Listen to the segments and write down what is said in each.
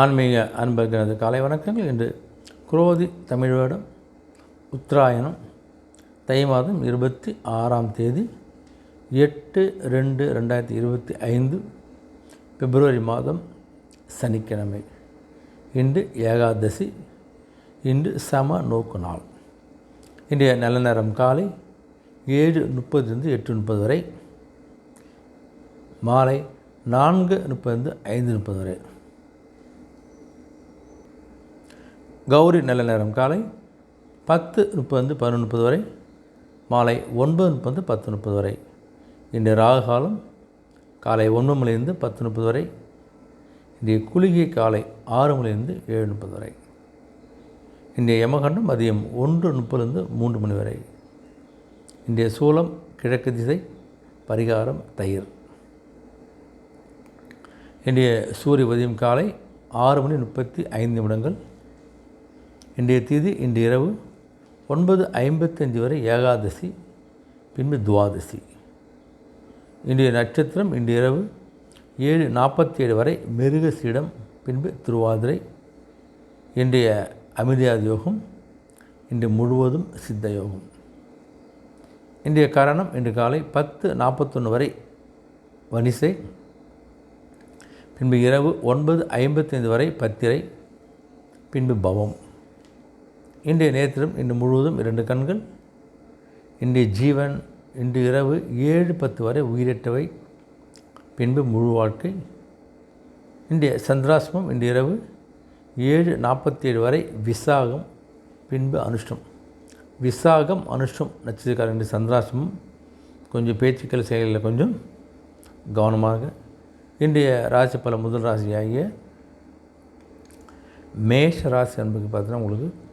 ஆன்மீக அன்பர்களது காலை வணக்கங்கள். இன்று குரோதி தமிழ் வருடம் உத்தராயணம் தை மாதம் இருபத்தி ஆறாம் தேதி எட்டு ரெண்டு ரெண்டாயிரத்தி இருபத்தி ஐந்து பிப்ரவரி மாதம் சனிக்கிழமை. இன்று ஏகாதசி இன்று சம நோக்கு நாள். இன்றைய நல்ல நேரம் காலை ஏழு முப்பதுலேருந்து எட்டு முப்பது வரை மாலை நான்கு முப்பதுலேருந்து ஐந்து முப்பது வரை. கௌரி நல்ல நேரம். காலை பத்து முப்பது பதினொன்று முப்பது வரை. மாலை ஒன்பது முப்பது பத்து முப்பது வரை. இன்றைய ராகு காலம். காலை ஒன்பது மணிலிருந்து பத்து முப்பது வரை. இன்றைய குளிகை காலை ஆறு மணிலிருந்து ஏழு முப்பது வரை. இன்றைய யமகண்டம் மதியம் ஒன்று முப்பதுலேருந்து மூன்று மணி வரை. இன்றைய சூலம் கிழக்கு திசை பரிகாரம் தயிர். இன்றைய சூரிய உதயம் காலை ஆறு மணி முப்பத்தி ஐந்து நிமிடங்கள். இன்றைய தேதி இன்று இரவு ஒன்பது ஐம்பத்தஞ்சு வரை ஏகாதசி பின்பு துவாதசி. இன்றைய நட்சத்திரம் இன்று இரவு ஏழு நாற்பத்தி ஏழு வரை மிருகசீடம் பின்பு திருவாதிரை. இன்றைய அமிர்தியாத யோகம் இன்று முழுவதும் சித்த யோகம். இன்றைய காரணம் இன்று காலை பத்து நாற்பத்தொன்று வரை வனிசை பின்பு இரவு ஒன்பது ஐம்பத்தைந்து வரை பத்திரை பின்பு பவம். இன்றைய நேத்திரம் இன்று முழுவதும் இரண்டு கண்கள் இன்றைய ஜீவன் இன்று இரவு ஏழு பத்து வரை உயிரிட்டவை பின்பு முழு வாழ்க்கை. இன்றைய சந்திராசிரமம் இன்று இரவு ஏழு நாற்பத்தி ஏழு வரை விசாகம் பின்பு அனுஷ்டம். விசாகம் அனுஷ்டம் நட்சத்திரக்காரன் இன்று சந்திராசிரமம். கொஞ்சம் பேச்சுக்கள் செயலில் கொஞ்சம் கவனமாக. இன்றைய ராசி பல முதல் ராசியாகிய மேஷ ராசி அன்புக்கு பார்த்தீங்கன்னா உங்களுக்கு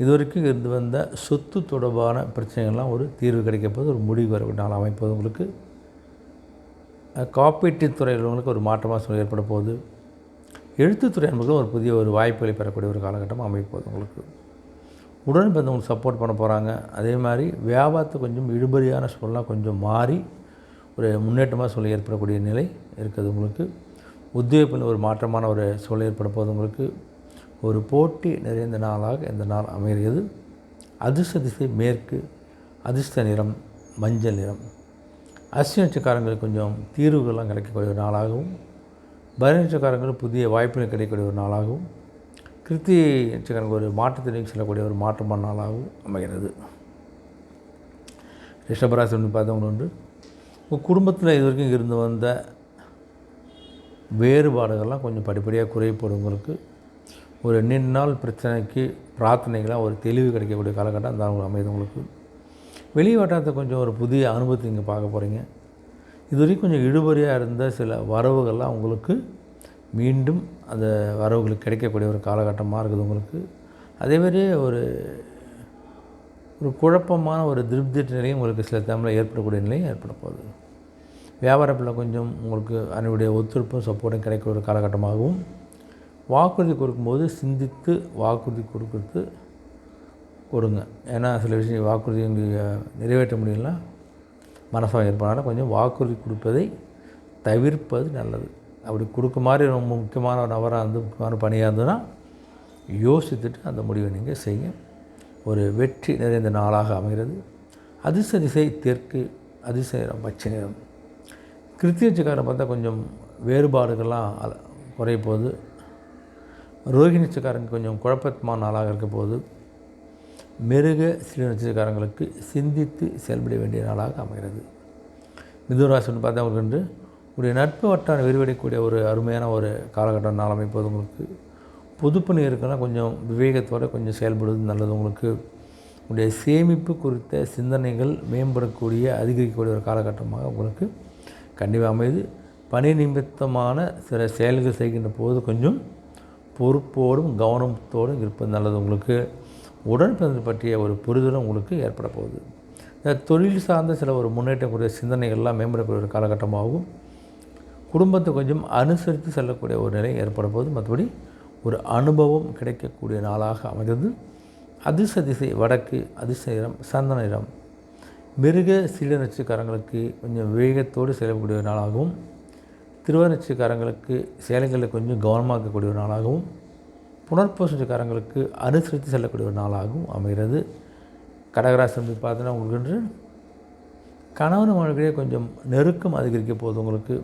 இதுவரைக்கும் இருந்து வந்த சொத்து தொடர்பான பிரச்சனைகள்லாம் ஒரு தீர்வு கிடைக்கப்போது ஒரு முடிவு வரக்கூடிய நாள் அமைப்பது உங்களுக்கு காப்பீட்டுத் துறையில் உங்களுக்கு ஒரு மாற்றமாக சொல்லி ஏற்பட போகுது. எழுத்துத்துறை என்பதும் ஒரு புதிய ஒரு வாய்ப்புகளை பெறக்கூடிய ஒரு காலகட்டமாக அமைப்போது உங்களுக்கு. உடன் பிறந்தவங்களுக்கு சப்போர்ட் பண்ண போகிறாங்க அதே மாதிரி வியாபாரத்தை கொஞ்சம் இழுபறியான சூழலாம் கொஞ்சம் மாறி ஒரு முன்னேற்றமாக சொல்லி ஏற்படக்கூடிய நிலை இருக்குது உங்களுக்கு. உத்தியோகப்பில் ஒரு மாற்றமான ஒரு சூழல் ஏற்பட போது உங்களுக்கு. ஒரு போட்டி நிறைந்த நாளாக இந்த நாள் அமைகிறது. அதிர்ஷ்ட திசை மேற்கு அதிர்ஷ்ட நிறம் மஞ்சள் நிறம். அஸ்வினி நட்சக்காரங்களுக்கு கொஞ்சம் தீர்வுகள்லாம் கிடைக்கக்கூடிய ஒரு நாளாகவும் பரணி நட்சக்காரங்களுக்கு புதிய வாய்ப்புகள் கிடைக்கக்கூடிய ஒரு நாளாகவும் கிருத்தி நட்சக்காரங்க ஒரு மாற்றத்திற்கு செல்லக்கூடிய ஒரு மாற்றமான நாளாகவும் அமைகிறது. ரிஷபராசி ஒன்று பார்த்தவங்க ஒன்று உங்கள் குடும்பத்தில் இது வரைக்கும் இருந்து வந்த வேறுபாடுகள்லாம் கொஞ்சம் படிப்படியாக குறைப்படும் உங்களுக்கு. ஒரு நீண்ட நாள் பிரச்சனைக்கு பிரார்த்தனைகளாக ஒரு தெளிவு கிடைக்கக்கூடிய காலகட்டம் அந்த உங்களுக்கு அமைது உங்களுக்கு. வெளி வட்டாரத்தை கொஞ்சம் ஒரு புதிய அனுபவத்தை இங்கே பார்க்க போகிறீங்க இதுவரைக்கும் கொஞ்சம் இழுபறியாக இருந்த சில வரவுகள்லாம் உங்களுக்கு மீண்டும் அந்த வரவுகளுக்கு கிடைக்கக்கூடிய ஒரு காலகட்டமாக இருக்குது உங்களுக்கு. அதேமாதிரி ஒரு ஒரு குழப்பமான ஒரு திருப்தி நிலையும் உங்களுக்கு சில தமிழில் ஏற்படக்கூடிய நிலையும் ஏற்பட போகுது. வியாபாரத்தில் கொஞ்சம் உங்களுக்கு அதனுடைய ஒத்துழைப்பும் சப்போர்ட்டும் கிடைக்கிற ஒரு காலகட்டமாகவும் வாக்குறுதி கொடுக்கும்போது சிந்தித்து வாக்குறுதி கொடுக்கறது கொடுங்க. ஏன்னா சில விஷயம் வாக்குறுதி நிறைவேற்ற முடியலனா மனசாக ஏற்படனால கொஞ்சம் வாக்குறுதி கொடுப்பதை தவிர்ப்பது நல்லது. அப்படி கொடுக்க மாதிரி ரொம்ப முக்கியமான ஒரு நபராக இருந்து முக்கியமான பணியாக இருந்ததுன்னா யோசித்துட்டு அந்த முடிவை நீங்கள் செய்ய ஒரு வெற்றி நிறைந்த நாளாக அமைகிறது. அதிர்ஷ்ட திசை தெற்கு அதிசயம் பச்சை நிறம். கிருத்தியச்சுக்காரன் பார்த்தா கொஞ்சம் வேறுபாடுகள்லாம் குறைய போகுது. ரோஹிணி நட்சக்காரங்க கொஞ்சம் குழப்பமான நாளாக இருக்க போது மிருக சிறு நட்சத்திரக்காரங்களுக்கு சிந்தித்து செயல்பட வேண்டிய நாளாக அமைகிறது. மிதுராசின்னு பார்த்தா உங்களுக்கு உடைய நட்பு வட்டாரம் விரிவடையக்கூடிய ஒரு அருமையான ஒரு காலகட்டம் நாள் அமைப்பது உங்களுக்கு. புதுப்பணி இருக்குன்னா கொஞ்சம் விவேகத்தோடு கொஞ்சம் செயல்படுவது நல்லது. உங்களுக்கு உடைய சேமிப்பு குறித்த சிந்தனைகள் மேம்படக்கூடிய அதிகரிக்கக்கூடிய ஒரு காலகட்டமாக உங்களுக்கு கண்டிப்பாக அமையுது. பணி நிமித்தமான சில செயல்கள் செய்கின்ற போது கொஞ்சம் பொறுப்போடும் கவனத்தோடும் இருப்பது நல்லது. உங்களுக்கு உடன்பிறந்து பற்றிய ஒரு புரிதலும் உங்களுக்கு ஏற்பட போகுது. இந்த தொழில் சார்ந்த சில ஒரு முன்னேற்றக்கூடிய சிந்தனைகள்லாம் மேம்படக்கூடிய ஒரு காலகட்டமாகவும் குடும்பத்தை கொஞ்சம் அனுசரித்து செல்லக்கூடிய ஒரு நிலை ஏற்பட போகுது. மற்றபடி ஒரு அனுபவம் கிடைக்கக்கூடிய நாளாக அமைந்தது. அதிர்ஷ்ட திசை வடக்கு அதிர்ஷ்ட நிறம் சந்தன நிறம். மிருக சீல நட்சத்திரக்காரங்களுக்கு கொஞ்சம் வேகத்தோடு செல்லக்கூடிய நாளாகவும் திருவனச்சிக்காரங்களுக்கு சேலைகளில் கொஞ்சம் கவனமாக இருக்கக்கூடிய ஒரு நாளாகவும் புனர்பூசிக்காரங்களுக்கு அனுசரித்து செல்லக்கூடிய ஒரு நாளாகவும் அமைகிறது. கடகராசி பார்த்தீங்கன்னா உங்களுக்கு என்று கணவன் மனைவியே கொஞ்சம் நெருக்கம் அதிகரிக்க போகுது உங்களுக்கு.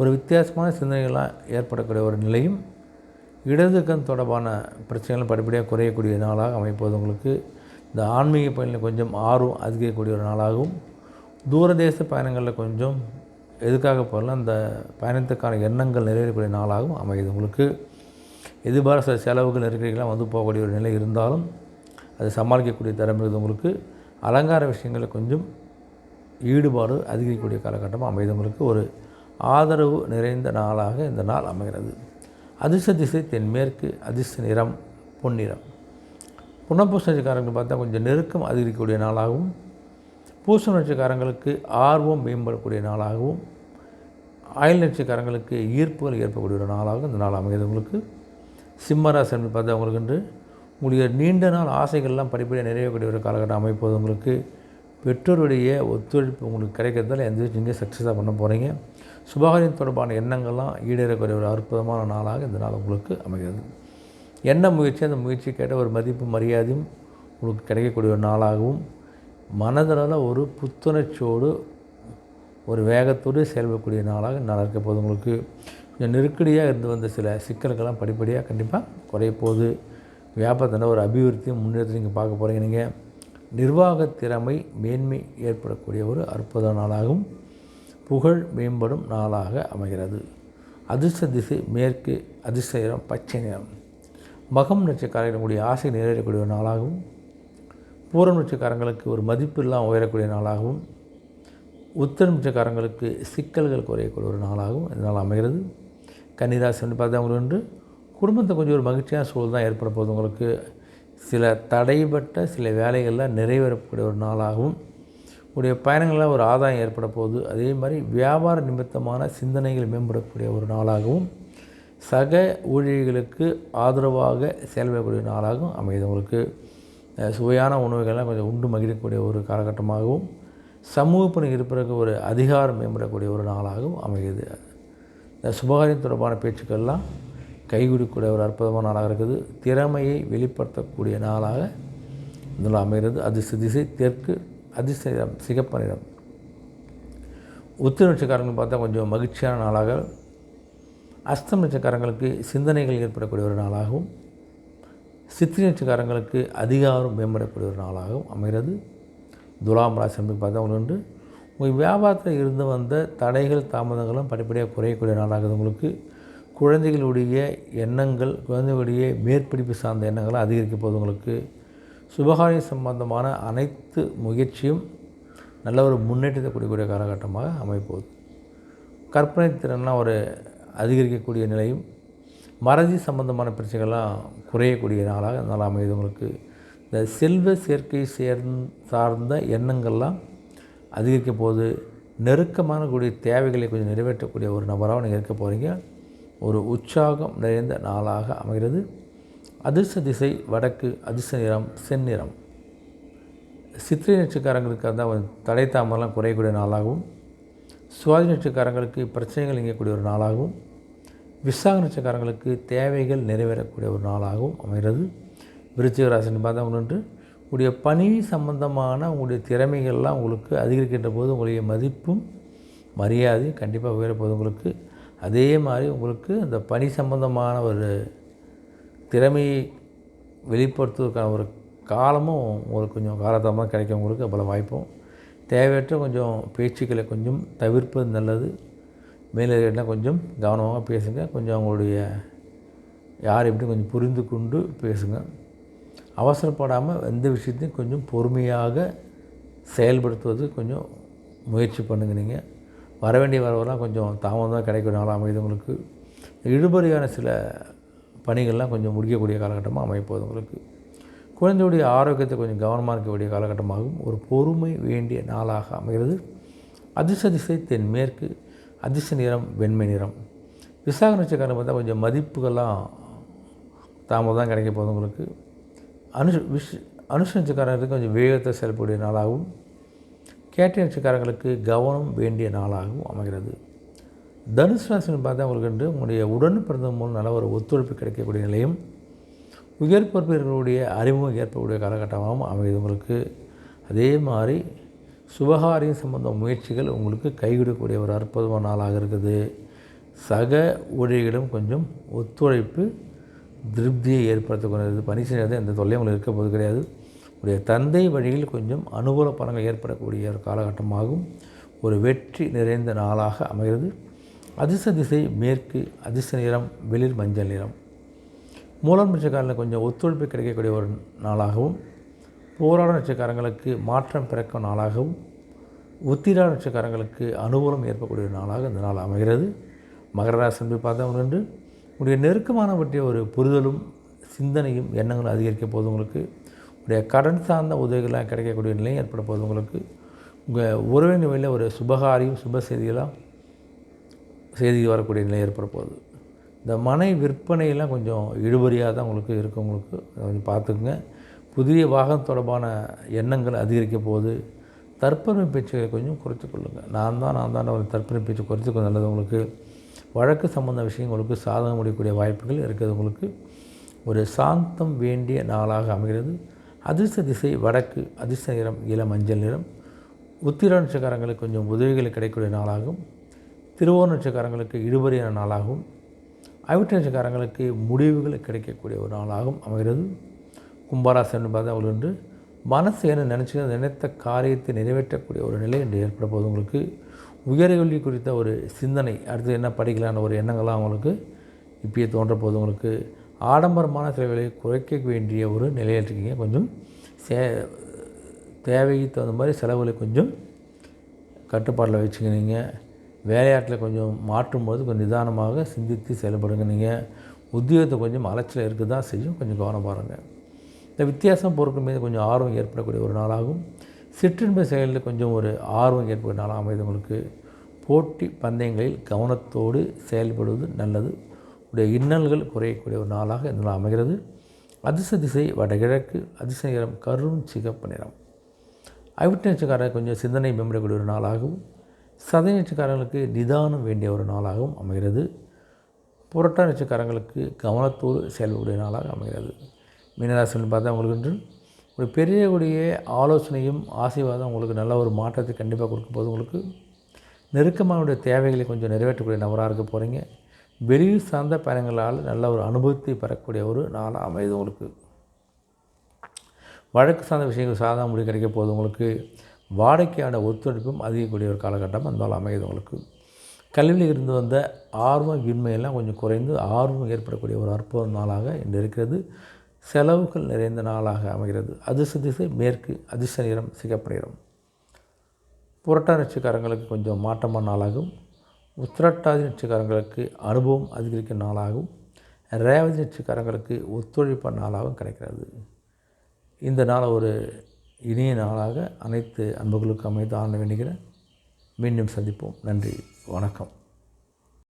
ஒரு வித்தியாசமான சிந்தனைகளாக ஏற்படக்கூடிய ஒரு நிலையும் இடதுக்கம் தொடர்பான பிரச்சனைகள் படிப்படியாக குறையக்கூடிய நாளாக அமைப்போது உங்களுக்கு. இந்த ஆன்மீக பயணில் கொஞ்சம் ஆர்வம் அதிகரிக்கக்கூடிய ஒரு நாளாகவும் தூரதேச பயணங்களில் கொஞ்சம் எதுக்காக போகலாம் அந்த பயணத்துக்கான எண்ணங்கள் நிறைவேறக்கூடிய நாளாகவும் அமையுது. உங்களுக்கு எதிர்பார சில செலவுகள் நெருக்கடிகள்லாம் வந்து போகக்கூடிய ஒரு நிலை இருந்தாலும் அது சமாளிக்கக்கூடிய திறமை இருக்குது. உங்களுக்கு அலங்கார விஷயங்களில் கொஞ்சம் ஈடுபாடு அதிகரிக்கக்கூடிய காலகட்டமாக அமையுது. உங்களுக்கு ஒரு ஆதரவு நிறைந்த நாளாக இந்த நாள் அமைகிறது. அதிர்ஷ்ட திசை தென்மேற்கு அதிர்ஷ்ட நிறம் பொன்னிறம் புனப்பூசணிக்காரங்களுக்கு பார்த்தா கொஞ்சம் நெருக்கம் அதிகரிக்கக்கூடிய நாளாகவும் பூச நட்சக்காரங்களுக்கு ஆர்வம் மேம்படக்கூடிய நாளாகவும் ஆயுள் நட்சக்காரங்களுக்கு ஈர்ப்புகள் ஏற்படக்கூடிய ஒரு நாளாகவும் இந்த நாள் அமைகிறது. உங்களுக்கு சிம்மராசன் பார்த்தா உங்களுக்கு என்று உங்களுடைய நீண்ட நாள் ஆசைகள்லாம் படிப்படியாக நிறைவேறக்கூடிய ஒரு காலகட்டம் அமைப்பது. உங்களுக்கு பெற்றோருடைய ஒத்துழைப்பு உங்களுக்கு கிடைக்கிறதால எந்த நீங்கள் சக்ஸஸாக பண்ண போகிறீங்க சுபகாரியம் தொடர்பான எண்ணங்கள்லாம் ஈடேறக்கூடிய ஒரு அற்புதமான நாளாக இந்த நாள் உங்களுக்கு அமைகிறது. என்ன முயற்சி அந்த முயற்சி கேட்ட ஒரு மதிப்பு மரியாதையும் உங்களுக்கு கிடைக்கக்கூடிய ஒரு நாளாகவும் மனதளவில் ஒரு புத்துணர்ச்சியோடு ஒரு வேகத்தோடு செயல்படக்கூடிய நாளாக நடக்க இருக்க போது உங்களுக்கு கொஞ்சம் நெருக்கடியாக இருந்து வந்த சில சிக்கல்கள்லாம் படிப்படியாக கண்டிப்பாக குறைய போகுது. வியாபாரத்தில் ஒரு அபிவிருத்தியும் முன்னேற்றத்தை நீங்கள் பார்க்க போகிறீங்க நீங்கள் நிர்வாக திறமை மேன்மை ஏற்படக்கூடிய ஒரு அற்புத நாளாகவும் புகழ் மேம்படும் நாளாக அமைகிறது. அதிர்ஷ்ட திசை மேற்கு அதிர்ஷ்ட நிறம் பச்சை நிறம். மகம் நட்சக்காரர்களுடைய ஆசை நிறைவேறக்கூடிய நாளாகவும் பூரம் நட்சக்காரங்களுக்கு ஒரு மதிப்பு இல்லாமல் உயரக்கூடிய நாளாகவும் உத்தர நட்சக்காரங்களுக்கு சிக்கல்கள் குறையக்கூடிய ஒரு நாளாகவும் இந்த நாள் அமைகிறது. கன்னிராசி வந்து பார்த்தா உங்களுக்கு வந்து குடும்பத்தை கொஞ்சம் ஒரு மகிழ்ச்சியான சூழல் தான் ஏற்பட போகுது உங்களுக்கு. சில தடைப்பட்ட சில வேலைகள்லாம் நிறைவேறக்கூடிய ஒரு நாளாகவும் உடைய பயணங்களில் ஒரு ஆதாயம் ஏற்பட போகுது. அதே மாதிரி வியாபார நிமித்தமான சிந்தனைகள் மேம்படக்கூடிய ஒரு நாளாகவும் சக ஊழியர்களுக்கு ஆதரவாக செயல்படக்கூடிய நாளாகவும் அமையுது உங்களுக்கு. சுவையான உணவுகள்லாம் கொஞ்சம் உண்டு மகிழக்கூடிய ஒரு காலகட்டமாகவும் சமூக பணி இருப்பதற்கு ஒரு அதிகாரம் மேம்படக்கூடிய ஒரு நாளாகவும் அமைகிறது. இந்த சுபகாரியம் தொடர்பான பேச்சுக்கள்லாம் கைகூடக்கூடிய ஒரு அற்புதமான நாளாக இருக்குது. திறமையை வெளிப்படுத்தக்கூடிய நாளாக இதில் அமைகிறது. அதிர்ஷ்ட திசை தெற்கு அதிர்ஷ்டம் நிறம் சிகப்பு நிறம். உத்திர நட்சக்காரங்கள் பார்த்தா கொஞ்சம் மகிழ்ச்சியான நாளாக அஸ்தம் நட்சக்காரங்களுக்கு சிந்தனைகள் ஏற்படக்கூடிய ஒரு நாளாகவும் சித்திரச்சிக்காரங்களுக்கு அதிகாரம் மேம்படக்கூடிய ஒரு நாளாகவும் அமைகிறது. துலாம் ராசி பார்த்தா உண்டு உங்கள் வியாபாரத்தில் இருந்து வந்த தடைகள் தாமதங்களும் படிப்படியாக குறையக்கூடிய நாளாகுது உங்களுக்கு. குழந்தைகளுடைய எண்ணங்கள் குழந்தைகளுடைய மேற்படிப்பு சார்ந்த எண்ணங்களும் அதிகரிக்க போது உங்களுக்கு. சுபகாரிய சம்பந்தமான அனைத்து முயற்சியும் நல்ல ஒரு முன்னேற்றத்தை கொடுக்கக்கூடிய காலகட்டமாக அமைப்போகுது கற்பனை திறன்லாம் ஒரு அதிகரிக்கக்கூடிய நிலையும் மறதி சம்பந்தமான பிரச்சனைகள்லாம் குறையக்கூடிய நாளாக நாள் அமையுது உங்களுக்கு. இந்த செல்வ சேர்க்கை சேர்ந் சார்ந்த எண்ணங்கள்லாம் அதிகரிக்க போது நெருக்கமான கூடிய தேவைகளை கொஞ்சம் நிறைவேற்றக்கூடிய ஒரு நபராக நீங்கள் இருக்க போகிறீங்க ஒரு உற்சாகம் நிறைந்த நாளாக அமைகிறது. அதிர்ஷ்ட திசை வடக்கு அதிர்ஷ்ட நிறம் செந்நிறம். சித்திரை நட்சக்காரங்களுக்கு அதான் தடை தாமதம்லாம் குறையக்கூடிய நாளாகவும் சுவாதி நட்சக்காரங்களுக்கு பிரச்சனைகள் நீங்கக்கூடிய ஒரு நாளாகவும் விசாக நட்சக்காரங்களுக்கு தேவைகள் நிறைவேறக்கூடிய ஒரு நாளாகவும் அமைகிறது. விருச்சிகராசின்னு பார்த்தா ஒன்று உங்களுடைய பணி சம்பந்தமான உங்களுடைய திறமைகள்லாம் உங்களுக்கு அதிகரிக்கின்ற போது உங்களுடைய மதிப்பும் மரியாதையும் கண்டிப்பாக உயரப்போகுது உங்களுக்கு. அதே மாதிரி உங்களுக்கு அந்த பணி சம்பந்தமான ஒரு திறமையை வெளிப்படுத்துவதற்கான ஒரு காலமும் உங்களுக்கு கொஞ்சம் காலத்தமாக கிடைக்கும் உங்களுக்கு அவ்வளோ வாய்ப்பும். தேவையற்ற கொஞ்சம் பேச்சுக்களை கொஞ்சம் தவிர்ப்பது நல்லது. மேலதிகாரிலாம் கொஞ்சம் கவனமாக பேசுங்க. கொஞ்சம் அவங்களுடைய யார் எப்படி கொஞ்சம் புரிந்து கொண்டு பேசுங்க. அவசரப்படாமல் எந்த விஷயத்தையும் கொஞ்சம் பொறுமையாக செயல்படுத்துவது கொஞ்சம் முயற்சி பண்ணுங்க நீங்கள் வர வேண்டிய வரவெல்லாம் கொஞ்சம் தாமதமாக கிடைக்கும். நாளாக அமைது உங்களுக்கு. இழுபறியான சில பணிகள்லாம் கொஞ்சம் முடிக்கக்கூடிய காலகட்டமாக அமைப்போது உங்களுக்கு. குழந்தையுடைய ஆரோக்கியத்தை கொஞ்சம் கவனமாக இருக்கக்கூடிய காலகட்டமாகவும் ஒரு பொறுமை வேண்டிய நாளாக அமைகிறது. அதிசதிசை தென்மேற்கு அதிர்ஷ்ட நிறம் வெண்மை நிறம். விசாக நட்சத்திரம் பார்த்தா கொஞ்சம் மதிப்புகள்லாம் தாமதம் கிடைக்க போகுது உங்களுக்கு. அனுஷ விஷ் அனுஷ கொஞ்சம் வேகத்தை செயல்படக்கூடிய நாளாகவும் கேட்டை நட்சத்திரக்காரங்களுக்கு கவனம் வேண்டிய நாளாகவும் அமைகிறது. தனுசு ராசின்னு பார்த்தா உங்களுக்கு வந்து உங்களுடைய உடன் பிறந்த மூலம் நல்ல ஒரு ஒத்துழைப்பு கிடைக்கக்கூடிய நிலையும் உயர் பொறுப்பினர்களுடைய அறிமுகம் ஏற்படக்கூடிய காலகட்டமாகவும் அமைகிறது உங்களுக்கு. அதே மாதிரி சுபகாரியம் சம்பந்த முயற்சிகள் உங்களுக்கு கைவிடக்கூடிய ஒரு அற்புதமான நாளாக இருக்குது. சக ஊழியர்களிடம் கொஞ்சம் ஒத்துழைப்பு திருப்தியை ஏற்படுத்தக்கூடியது பணி செய்யாத எந்த தொல்லையும் உங்களுக்கு இருக்க போது கிடையாது. உடைய தந்தை வழியில் கொஞ்சம் அனுகூல பலன்கள் ஏற்படக்கூடிய ஒரு காலகட்டமாகும். ஒரு வெற்றி நிறைந்த நாளாக அமைகிறது. அதிர்ஷ்ட திசை மேற்கு அதிர்ஷ்ட நிறம் வெளிர் மஞ்சள் நிறம். மூலம் காலில் கொஞ்சம் ஒத்துழைப்பு கிடைக்கக்கூடிய ஒரு நாளாகவும் போராட நட்சக்காரங்களுக்கு மாற்றம் பிறக்கும் நாளாகவும் உத்திரா நட்சக்காரங்களுக்கு அனுகூலம் ஏற்படக்கூடிய நாளாக இந்த நாள் அமைகிறது. மகர ராசி என்று பார்த்தவங்க என்று. உடைய நெருக்கமான பற்றிய ஒரு புரிதலும் சிந்தனையும் எண்ணங்களும் அதிகரிக்க போது உங்களுக்கு உடைய கடன் சார்ந்த உதவிகளாக கிடைக்கக்கூடிய நிலையும் ஏற்பட போது உங்களுக்கு உங்கள் உறவின் வழியில் ஒரு சுபகாரியம் சுப செய்திகளாக செய்தி வரக்கூடிய நிலை ஏற்பட போகுது. இந்த மனை விற்பனையெல்லாம் கொஞ்சம் இழுபறியாக தான் உங்களுக்கு இருக்கும் உங்களுக்கு அதை கொஞ்சம் பார்த்துக்குங்க. புதிய வாகனம் தொடர்பான எண்ணங்கள் அதிகரிக்க போகுது. தற்பெருமை பேச்சுகளை கொஞ்சம் குறைத்து கொள்ளுங்கள். நான் தான் நான் தான் ஒரு தற்பெருமை பேச்சு குறைத்துக்கொள்ள நல்லது. உங்களுக்கு வழக்கு சம்பந்த விஷயங்களுக்கு சாதகம் முடியக்கூடிய வாய்ப்புகள் இருக்கிறது. உங்களுக்கு ஒரு சாந்தம் வேண்டிய நாளாக அமைகிறது. அதிர்ஷ்ட திசை வடக்கு அதிர்ஷ்ட நிறம் இள மஞ்சள் நிறம். உத்திர நட்சக்காரங்களுக்கு கொஞ்சம் உதவிகள் கிடைக்கக்கூடிய நாளாகும். திருவோண நட்சக்காரங்களுக்கு இழுபறியான நாளாகவும் அவிட்ட நட்சக்காரங்களுக்கு முடிவுகள் கிடைக்கக்கூடிய ஒரு நாளாகவும் அமைகிறது. கும்பராசன் பார்த்தா என்று மனசு என்ன நினச்சி நினைத்த காரியத்தை நிறைவேற்றக்கூடிய ஒரு நிலை என்று ஏற்பட போது உங்களுக்கு உயர்கல்வி குறித்த ஒரு சிந்தனை அடுத்து என்ன படிக்கலான ஒரு எண்ணங்கள்லாம் அவங்களுக்கு இப்பயே தோன்ற போது உங்களுக்கு ஆடம்பரமான செலவுகளை குறைக்க வேண்டிய ஒரு நிலையில் இருக்கீங்க. கொஞ்சம் சே தேவைக்கு தகுந்த மாதிரி செலவுகளை கொஞ்சம் கட்டுப்பாட்டில் வச்சுக்கினீங்க. வேலையாட்டில் கொஞ்சம் மாற்றும்போது கொஞ்சம் நிதானமாக சிந்தித்து செயல்படுங்க. நீங்கள் உத்தியோகத்தை கொஞ்சம் அலைச்சல் இருக்க தான் செய்யும். கொஞ்சம் கவனம் பாருங்கள் இந்த வித்தியாசம் பொருட்கள் மீது கொஞ்சம் ஆர்வம் ஏற்படக்கூடிய ஒரு நாளாகும். சிற்றின்ப செயலில் கொஞ்சம் ஒரு ஆர்வம் ஏற்படும் நாளாக அமைது உங்களுக்கு. போட்டி பந்தயங்களில் கவனத்தோடு செயல்படுவது நல்லது. உடைய இன்னல்கள் குறையக்கூடிய ஒரு நாளாக இந்த நாள் அமைகிறது. அதிர்ஷ்ட திசை வடகிழக்கு அதிர்ஷ்ட நிறம் கரும் சிகப்பு நிறம். அவிட்ட நட்சக்காரர் கொஞ்சம் சிந்தனை மேம்படக்கூடிய ஒரு நாளாகவும் சதை நட்சக்காரங்களுக்கு நிதானம் வேண்டிய ஒரு நாளாகவும் அமைகிறது. புரட்டா நட்சக்காரங்களுக்கு கவனத்தோடு செயல்படக்கூடிய நாளாக அமைகிறது. மீனராசின்னு பார்த்தா உங்களுக்கு என்று ஒரு பெரியவுடைய ஆலோசனையும் ஆசீர்வாதம் உங்களுக்கு நல்ல ஒரு மாற்றத்தை கண்டிப்பாக கொடுக்கும்போது உங்களுக்கு நெருக்கமானுடைய தேவைகளை கொஞ்சம் நிறைவேற்றக்கூடிய நபராக இருக்க போகிறீங்க வெளியூர் சார்ந்த பயணங்களால் நல்ல ஒரு அனுபவத்தை பெறக்கூடிய ஒரு நாளாக அமைது உங்களுக்கு. வழக்கு சார்ந்த விஷயங்கள் சாதா முடிவு கிடைக்க போது உங்களுக்கு வாடிக்கையான ஒத்துழைப்பும் அதிகக்கூடிய ஒரு காலகட்டம் அந்தால் அமையுது உங்களுக்கு. கல்வியில் இருந்து வந்த ஆர்வம் இன்மையெல்லாம் கொஞ்சம் குறைந்து ஆர்வம் ஏற்படக்கூடிய ஒரு அற்புத நாளாக இன்று இருக்கிறது. செலவுகள் நிறைந்த நாளாக அமைகிறது. அதிர்ஷ்ட திசை மேற்கு அதிர்ஷ்ட நிறம் சிகப்பு நிறம். புரட்டா நட்சக்காரங்களுக்கு கொஞ்சம் மாற்றமான நாளாகும். உத்திரட்டாதி நட்சக்காரங்களுக்கு அனுபவம் அதிகரிக்கும் நாளாகவும் ரேவதி நட்சக்காரங்களுக்கு ஒத்துழைப்பான நாளாகவும் கிடைக்கிறது. இந்த நாளை ஒரு இனிய நாளாக அனைத்து அன்புகளுக்கும் அமைத்து ஆண்டு வேண்டுகிறேன். மீண்டும் சந்திப்போம். நன்றி. வணக்கம்.